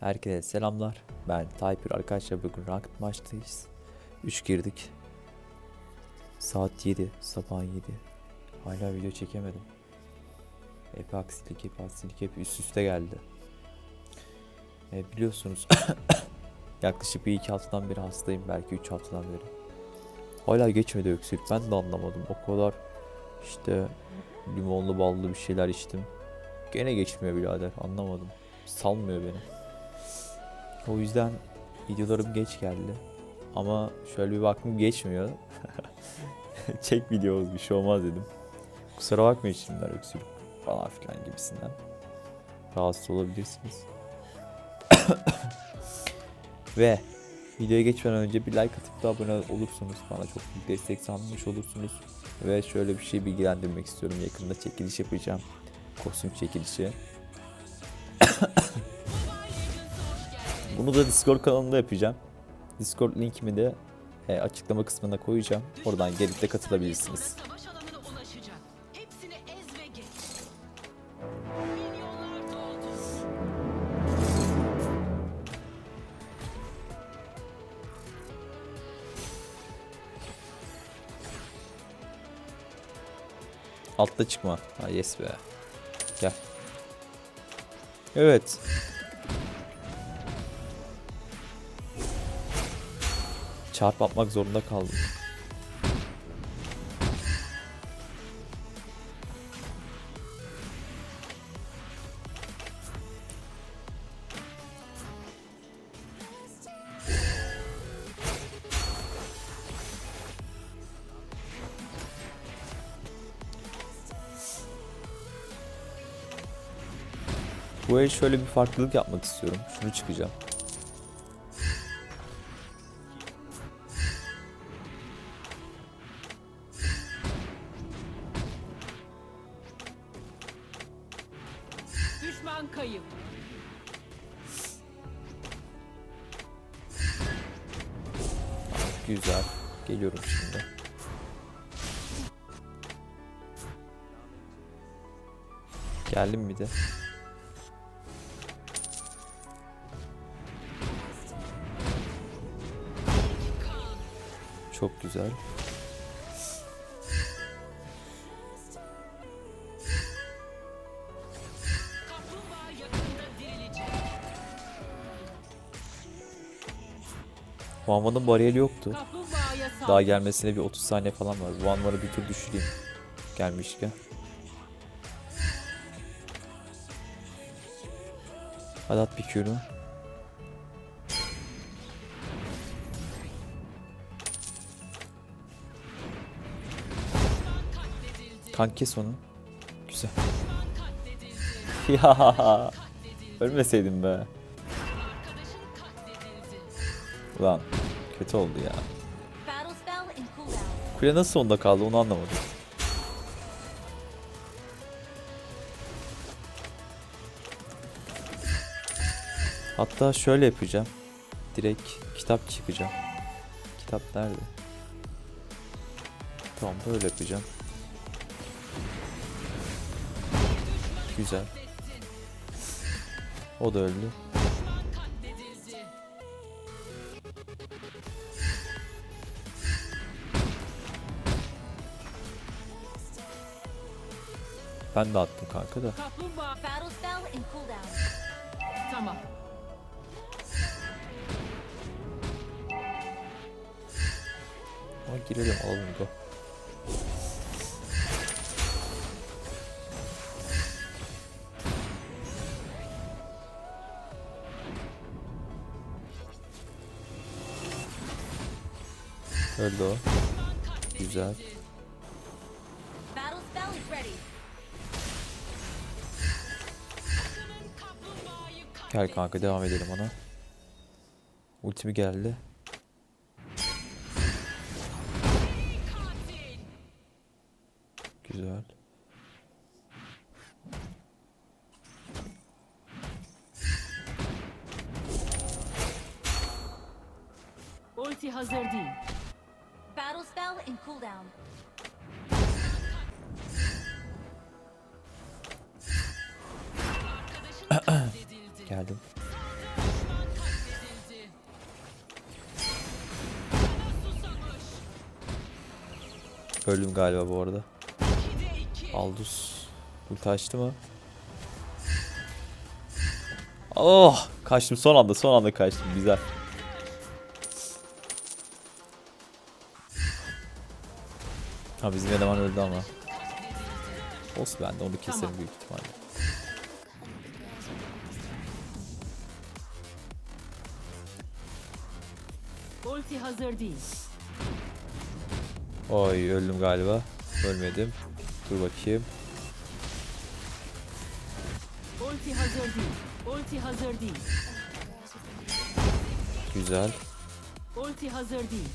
Herkese selamlar. Ben Taypir arkadaşlar bugün ranked maçtayız. 3 girdik. Saat 7, sabah 7. Hala video çekemedim. Hep aksilik, hep aksilik, hep üst üste geldi. E, biliyorsunuz yaklaşık bir iki haftadan beri hastayım. Belki 3 haftadan beri. Hala geçmedi öksürük. Ben de anlamadım. O kadar işte limonlu ballı bir şeyler içtim. Gene geçmiyor birader. Anlamadım. Salmıyor beni. O yüzden videolarım geç geldi. Ama şöyle bir baktım geçmiyor. Çek video bir şey olmaz dedim. Kusura bakmayın şimdiler öksürük falan filan gibisinden. Rahatsız olabilirsiniz. Ve videoya geçmeden önce bir like atıp da abone olursunuz. Bana çok büyük destek sağlamış olursunuz. Ve şöyle bir şey bilgilendirmek istiyorum. Yakında çekiliş yapacağım. Kostüm çekilişi. Bunu da Discord kanalında yapacağım. Discord linkimi de e, açıklama kısmına koyacağım. Oradan gelip de katılabilirsiniz. Altta çıkma. Ha yes be. Gel. Evet. Çarp atmak zorunda kaldım. Bu el şöyle bir farklılık yapmak istiyorum. Şunu çıkacağım. Geldim mi de? Çok güzel. Vanvan'ın bariyeri yoktu. Daha gelmesine bir 30 saniye falan var. Vanvan'ı bir tur düşüreyim. Gelmişken. Hadi at bir Q'nu. Kanka kes onu. Güzel. ya ölmeseydim be. Ulan kötü oldu ya. Kule nasıl onda kaldı onu anlamadım. Hatta şöyle yapacağım. Direkt kitap çıkacağım. Kitap nerede? Tamam böyle yapacağım. Güzel. O da öldü. Ben de attım kanka da. Tamam. Ama girelim go. Öldü o. Güzel. Gel kanka devam edelim ona. Ultimi geldi. güzel. Ulti hazır değil. Battle spell in cooldown. Geldim. Öldüm galiba bu arada. Aldus. Ulti açtı mı? Oh! Kaçtım son anda son anda kaçtım güzel. Ha bizim eleman öldü ama. Olsun ben de onu keserim Tamam. büyük ihtimalle. Ulti hazır değil. Oy öldüm galiba. Ölmedim. Dur bakayım. Ulti hazır değil. Ulti hazır değil. Güzel. Ulti hazır değil.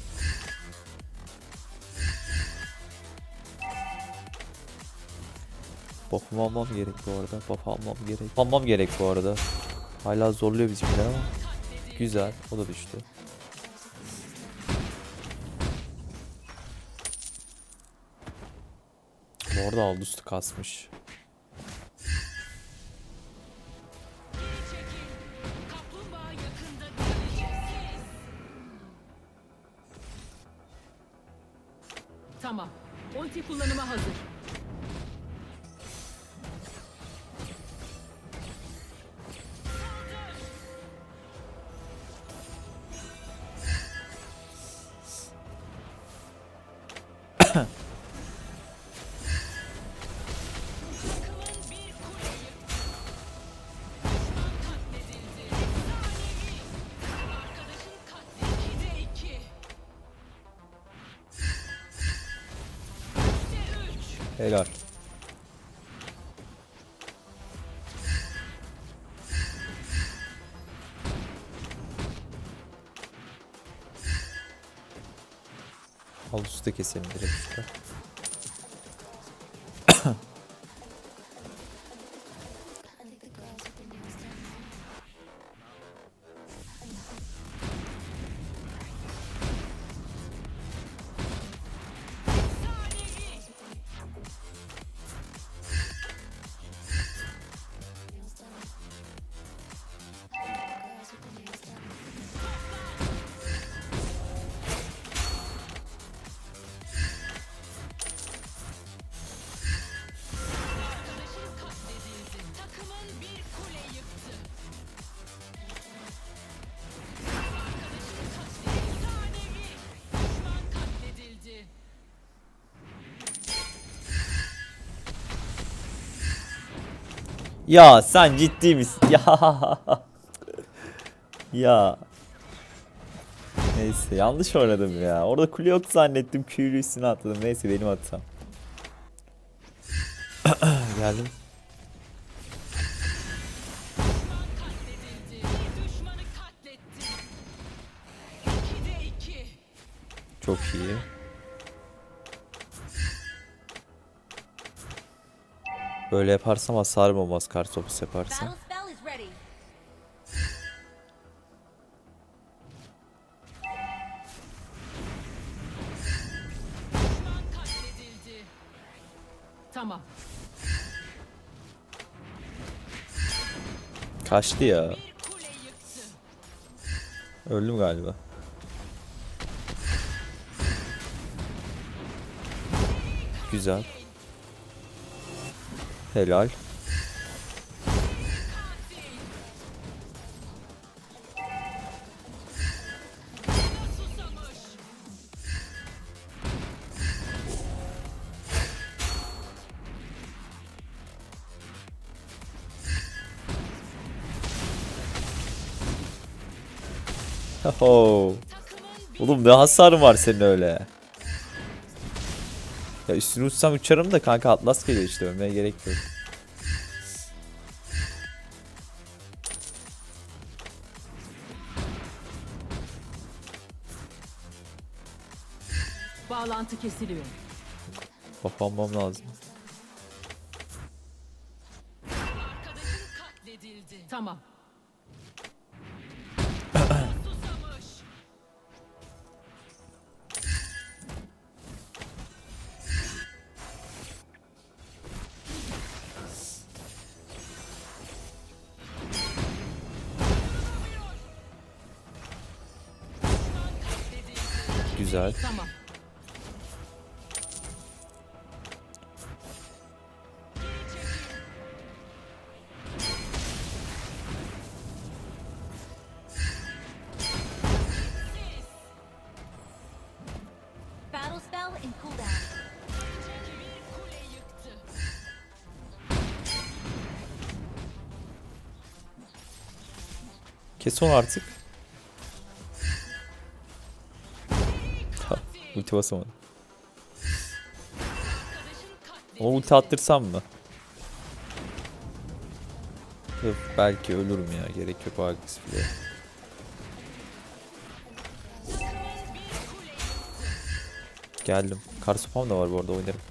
Buff'umu almam gerek bu arada. Buff almam gerek. Almam gerek bu arada. Hala zorluyor bizimkiler ama. Güzel. O da düştü. Bu arada Aldus'tu kasmış. Helal. Aldus'u da keselim direkt şurada. Ya sen ciddi misin? Ya. ya. Neyse yanlış oynadım ya. Orada kule yok zannettim. Q'yu üstüne atladım. Neyse benim hatam. Geldim. Çok iyi. Böyle yaparsam hasarım olmaz kar topu yaparsam. Battle spell is ready. Düşman katledildi. Tamam. Kaçtı ya. Öldüm galiba. Güzel. Helal. Ho. Oğlum ne hasarın var senin öyle. Ya üstüne uçsam uçarım da kanka Atlas geliyor işte ölmeye gerek yok. Bağlantı kesiliyor. Kapanmam lazım. Tamam. Güzel. Tamam. Kes onu artık. Ulti basamadım. O ulti attırsam mı? Yok, belki ölürüm ya. Gerek yok o agresifliğe. Geldim. Kar sopam da var bu arada oynarım.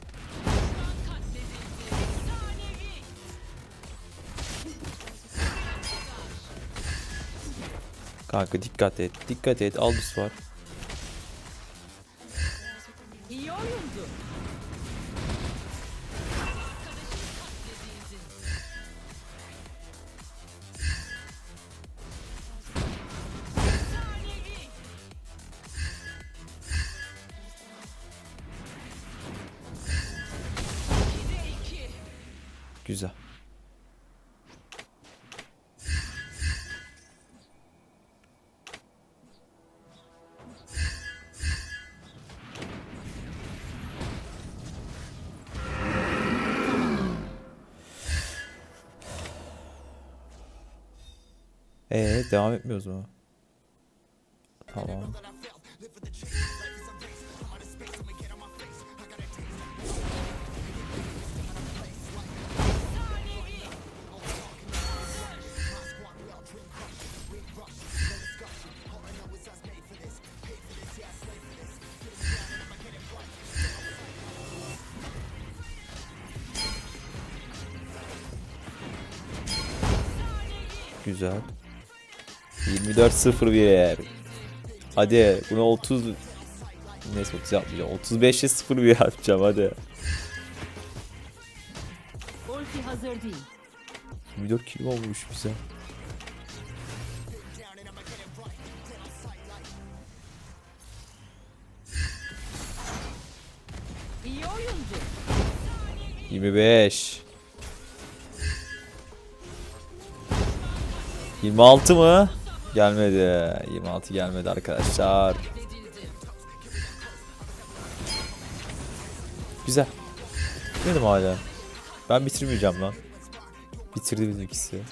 Kanka dikkat et. Dikkat et. Aldus var. Güzel. Ee devam etmiyoruz mu? Tamam. Güzel. 24-0-1. Hadi bunu 30 Neyse 30 yapmayacağım. 35'e 0 bir yapacağım hadi. Ulti hazır değil. 24 kilo olmuş bize. İyi oyundu. 25 26 mı? Gelmedi. 26 gelmedi arkadaşlar. Güzel. Bitmedi mi hala? Ben bitirmeyeceğim lan. Bitirdi bizimkisi.